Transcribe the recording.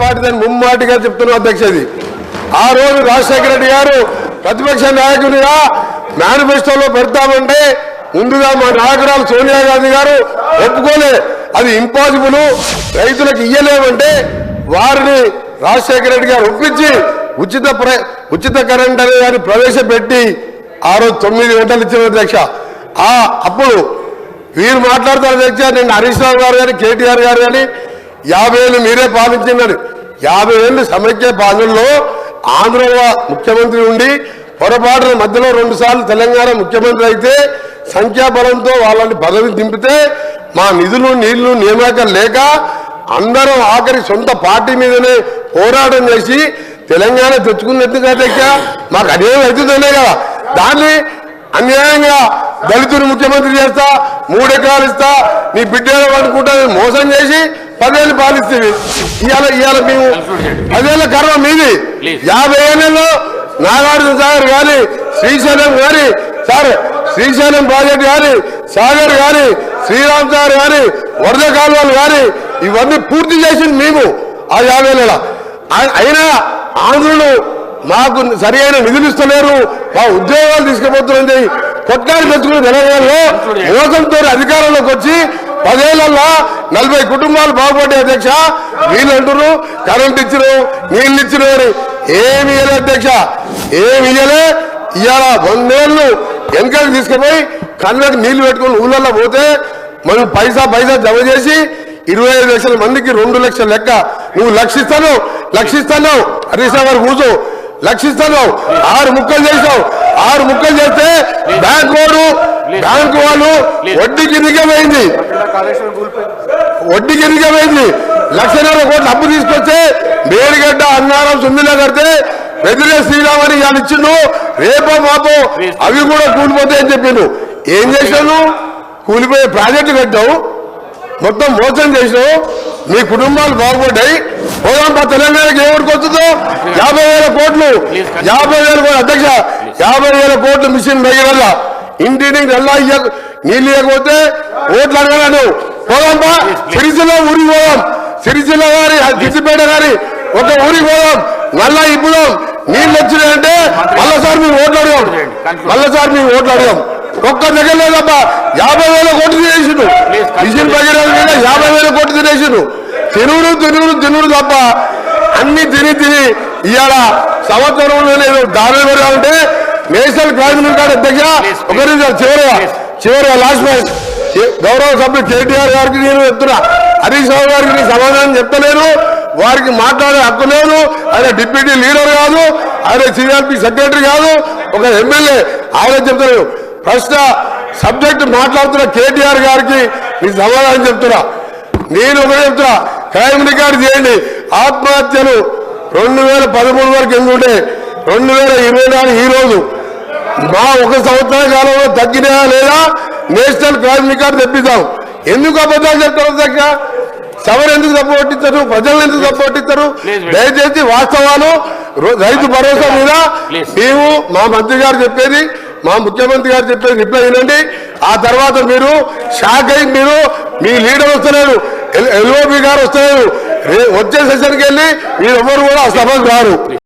Party దాన్ని ముమ్మాటిగా చెప్తున్నాం అధ్యక్ష ఇది. ఆ రోజు రాజశేఖర రెడ్డి గారు ప్రతిపక్ష నాయకునిగా మేనిఫెస్టోలో పెడతామంటే ముందుగా మా నాయకురాలు సోనియా గాంధీ గారు ఒప్పుకోలే. అది ఇంపాసిబుల్. రైతులకు ఇయ్యలేమంటే వారిని రాజశేఖర రెడ్డి గారు ఒప్పించి ఉచిత ప్ర- ఉచిత కరెంట్ అనే దాన్ని ప్రవేశపెట్టి ఆ రోజు తొమ్మిది గంటలు ఇచ్చిన అధ్యక్ష. ఆ అప్పుడు వీరు మాట్లాడతారు అధ్యక్ష నేను హరీష్ రావు గారు కానీ కేటీఆర్ గారు కానీ యాభై ఏళ్ళు మీరే పాలించినారు. యాభై ఏళ్ళు సమైక్య పాలనలో ఆంధ్ర ముఖ్యమంత్రి ఉండి పొరపాటున మధ్యలో రెండు సార్లు తెలంగాణ ముఖ్యమంత్రి అయితే సంఖ్యాబలంతో వాళ్ళని పదవి దింపితే మా నిధులు నీళ్ళు నియమాకం లేక అందరం ఆఖరి సొంత పార్టీ మీదనే పోరాటం చేసి తెలంగాణ తెచ్చుకున్నట్టు మాకు అదేం అవుతుందనే కదా. దాన్ని అన్యాయంగా దళితుని ముఖ్యమంత్రి చేస్తా మూడు ఎకరాలు ఇస్తా నీ బిడ్డలు అనుకుంటా మోసం చేసి పదేళ్ళు పాలిస్తుంది ఇవాళ ఇవాళ మేము పదేళ్ళ కర్మ మీది. యాభై ఏళ్ళలో నాగార్జున సాగర్ కానీ శ్రీశైలం కానీ సార్ శ్రీశైలం ప్రాజెక్ట్ కానీ సాగర్ కానీ శ్రీరామ్ సాగర్ కానీ వరద కాలువలు కానీ ఇవన్నీ పూర్తి చేసింది మేము ఆ యాభై నెల అయినా ఆంధ్రులు మాకు సరి అయిన నిధులు ఇస్తలేరు మా ఉద్యోగాలు తీసుకుపోతున్నది కొట్లాడి తెచ్చుకున్న తెలంగాణలో మోసంతో అధికారంలోకి వచ్చి పదేళ్ళలో నలభై కుటుంబాలు బాగుపడ్డాయి అధ్యక్ష. వీళ్ళు అంటారు కరెంట్ ఇచ్చిరు నీళ్ళు ఇచ్చిరు అని. ఏమి ఇయ్యలే అధ్యక్ష. ఏమి ఇయ్యలే. ఇవాళ వందేళ్ళు వెనకకి తీసుకుపోయి కళ్ళకి నీళ్ళు పెట్టుకుని ఊళ్ళల్లో పోతే మనం పైసా పైసా జమ చేసి ఇరవై ఐదు లక్షల మందికి రెండు లక్షల లెక్క. నువ్వు లక్షిస్తాను లక్షిస్తాను. హరీష్ గారు కూర్చో. లక్షిస్తాను ఆరు ముక్కలు చేసావు ఆరు ముక్కలు చేస్తే బ్యాంక్ వాడు బ్యాంక్ వాళ్ళు వడ్డీకి నిగమైంది వడ్డీకి నిగమైంది లక్షన్నర కోట్లు అప్పు తీసుకొస్తే మేడిగడ్డ అన్నారం సుందిలో కడితే వెదిరే శ్రీరామని కానీ ఇచ్చిండు. రేపో మాపో అవి కూడా కూలిపోతాయని చెప్పిండు. ఏం చేశాను కూలిపోయే ప్రాజెక్టు కట్టావు. మొత్తం మోసం చేసినావు. మీ కుటుంబాలు బాగుపడ్డాయి. పోదాంపా తెలంగాణకి ఎవరికి వస్తుందో? యాభై వేల కోట్లు. యాభై వేల కోట్లు. అధ్యక్ష యాభై వేల కోట్లు మిషన్ వల్ల. ఇంటిని నెల్లా ఇయ్య నీళ్ళు ఇవ్వకపోతే ఓట్లు అడగలను. పోదాంపా సిరిసిల్ల ఊరికి పోదాం. సిరిసిల్ల గారి సిద్దిపేట గారి ఒక ఊరికి పోదాం. నల్లా ఇప్పుదాం. నీళ్ళు వచ్చినాయంటే మళ్ళసారి మేము ఓట్లు అడగాం. మళ్ళసారి మేము ఓట్లు అడగాం. ఒక్క దగ్గర లేదబ్బా. యాభై వేల కోట్లు తినేసిండు మిషన్ భగీరథ మీద యాభై వేల కోట్లు తినేసిండు తినుడు తినుడు తినుడు తప్ప అన్ని తిని తిని ఇవాళ సంవత్సరంలో లేదు దాని అంటే నేషనల్ క్రైమ్ కార్డు అధ్యక్ష ఒక నిమిషం చివరిగా చివరిగా లాస్ట్ పాయింట్ గౌరవ సభ్యులు కేటీఆర్ గారికి నేను చెప్తున్నా. హరీష్ రావు గారికి నేను సమాధానం చెప్తలేను వారికి మాట్లాడే హక్కు లేదు. ఆయన డిప్యూటీ లీడర్ కాదు. ఆయన సిఆర్పి సెక్రటరీ కాదు. ఒక ఎమ్మెల్యే ఆయన చెప్తారు ప్రశ్న సబ్జెక్ట్ మాట్లాడుతున్న కేటీఆర్ గారికి నేను సమాధానం చెప్తున్నా. నేను ఒకటే చెప్తున్నా. క్రైమ్ రికార్డు చేయండి. ఆత్మహత్యలు రెండు వేల పదమూడు వరకు ఎందుకుంటే రెండు వేల ఇరవై నాలుగు ఈ రోజు. మా ఒక సంవత్సర కాలంలో తగ్గినాయా లేదా? నేషనల్ క్రైమ్ రికార్డు తెప్పిద్దాం. ఎందుకు అబద్ధాలు చెప్తారు దగ్గర సవర్ ఎందుకు తప్పు పట్టిస్తారు ప్రజలను ఎందుకు తప్పు పట్టిస్తారు Please wait. దయచేసి వాస్తవాలు రైతు భరోసా మీద. మేము మా మంత్రి గారు చెప్పేది మా ముఖ్యమంత్రి గారు చెప్పేది రిప్లై వినండి. ఆ తర్వాత మీరు షాక్ అయి మీరు మీ లీడర్ వస్తలేరు. ఎల్ఓపి గారు వస్తలేరు. రే- వచ్చే సెషన్కి వెళ్ళి వీళ్ళెవ్వరు కూడా సభకు రారు.